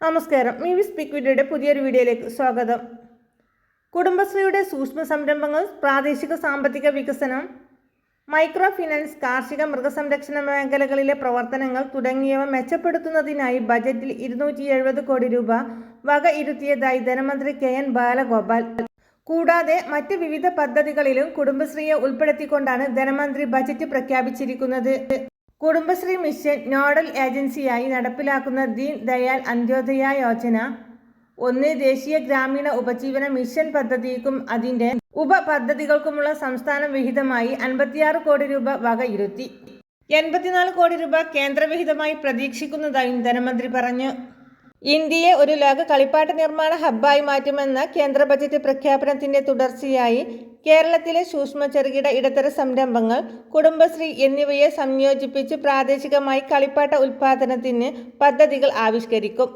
നമസ്കാരം. Me V speak വീഡിയോയുടെ പുതിയൊരു വീഡിയോയിലേക്ക് സ്വാഗതം. കുടുംബശ്രീയുടെ സൂക്ഷ്മ സംരംഭങ്ങൾ പ്രാദേശിക സാമ്പത്തിക വികസനം മൈക്രോ ഫിനാൻസ് കാർഷിക മൃഗസംരക്ഷണ മേഖലകളിലെ പ്രവർത്തനങ്ങൾ തുടങ്ങിയവ മെച്ചപ്പെടുത്തുന്നതിനായി ബജറ്റിൽ ഇരുന്നൂറ്റി എഴുപത് കോടി രൂപ വക ഇരുത്തിയതായി ധനമന്ത്രി കെ എൻ ബാലഗോപാൽ. കൂടാതെ മറ്റ് വിവിധ പദ്ധതികളിലും കുടുംബശ്രീയെ ഉൾപ്പെടുത്തിക്കൊണ്ടാണ് ധനമന്ത്രി ബജറ്റ് പ്രഖ്യാപിച്ചിരിക്കുന്നത്. കുടുംബശ്രീ മിഷൻ നോഡൽ ഏജൻസിയായി നടപ്പിലാക്കുന്ന ദീൻ ദയാൽ അന്ത്യോദയ യോജന. ഒന്ന് ദേശീയ ഗ്രാമീണ ഉപജീവന മിഷൻ പദ്ധതിക്കും അതിന്റെ ഉപപദ്ധതികൾക്കുമുള്ള സംസ്ഥാന വിഹിതമായി അൻപത്തിയാറ് കോടി രൂപ വകയിരുത്തി. എൺപത്തിനാല് കോടി രൂപ കേന്ദ്രവിഹിതമായി പ്രതീക്ഷിക്കുന്നതായും ധനമന്ത്രി പറഞ്ഞു. ഇന്ത്യയെ ഒരു ലോക കളിപ്പാട്ട നിർമ്മാണ ഹബ്ബായി മാറ്റുമെന്ന കേന്ദ്ര ബജറ്റ് പ്രഖ്യാപനത്തിന്റെ തുടർച്ചയായി കേരളത്തിലെ സൂക്ഷ്മ ചെറുകിട ഇടത്തര സംരംഭങ്ങൾ കുടുംബശ്രീ എന്നിവയെ സംയോജിപ്പിച്ച് പ്രാദേശികമായി കളിപ്പാട്ട ഉൽപ്പാദനത്തിന് പദ്ധതികൾ ആവിഷ്കരിക്കും.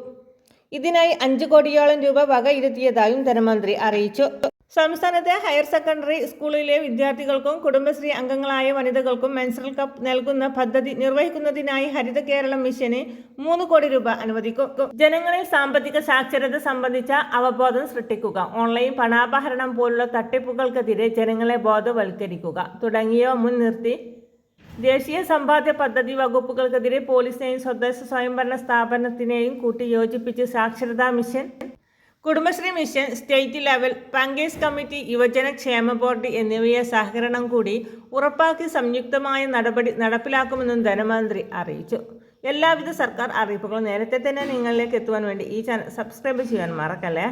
ഇതിനായി അഞ്ച് കോടിയോളം രൂപ വകയിരുത്തിയതായും ധനമന്ത്രി അറിയിച്ചു. സംസ്ഥാനത്തെ ഹയർ സെക്കൻഡറി സ്കൂളിലെ വിദ്യാർത്ഥികൾക്കും കുടുംബശ്രീ അംഗങ്ങളായ വനിതകൾക്കും മെൻസറൽ കപ്പ് നൽകുന്ന പദ്ധതി നിർവഹിക്കുന്നതിനായി ഹരിത കേരളം മിഷന് മൂന്ന് കോടി രൂപ അനുവദിക്കും. ജനങ്ങളിൽ സാമ്പത്തിക സാക്ഷരത സംബന്ധിച്ച അവബോധം സൃഷ്ടിക്കുക. ഓൺലൈൻ പണാപഹരണം പോലുള്ള തട്ടിപ്പുകൾക്കെതിരെ ജനങ്ങളെ ബോധവൽക്കരിക്കുക. തുടങ്ങിയവ മുൻനിർത്തി ദേശീയ സമ്പാദ്യ പദ്ധതി വകുപ്പുകൾക്കെതിരെ പോലീസിനെയും സ്വദേശ സ്വയംഭരണ സ്ഥാപനത്തിനെയും കൂട്ടി യോജിപ്പിച്ച് സാക്ഷരതാ mission Kudumbashree mission state level bankers committee യുവജന ക്ഷേമ ബോർഡ് എന്നിവയെ സഹകരണം കൂടി ഉറപ്പാക്കി സംയുക്തമായ നടപടി നടപ്പിലാക്കുമെന്നും ധനമന്ത്രി അറിയിച്ചു. എല്ലാവിധ സർക്കാർ അറിയിപ്പുകളും നേരത്തെ തന്നെ നിങ്ങളിലേക്ക് എത്തുവാൻ വേണ്ടി ഈ ചാനൽ സബ്സ്ക്രൈബ് ചെയ്യാൻ മറക്കല്ലേ?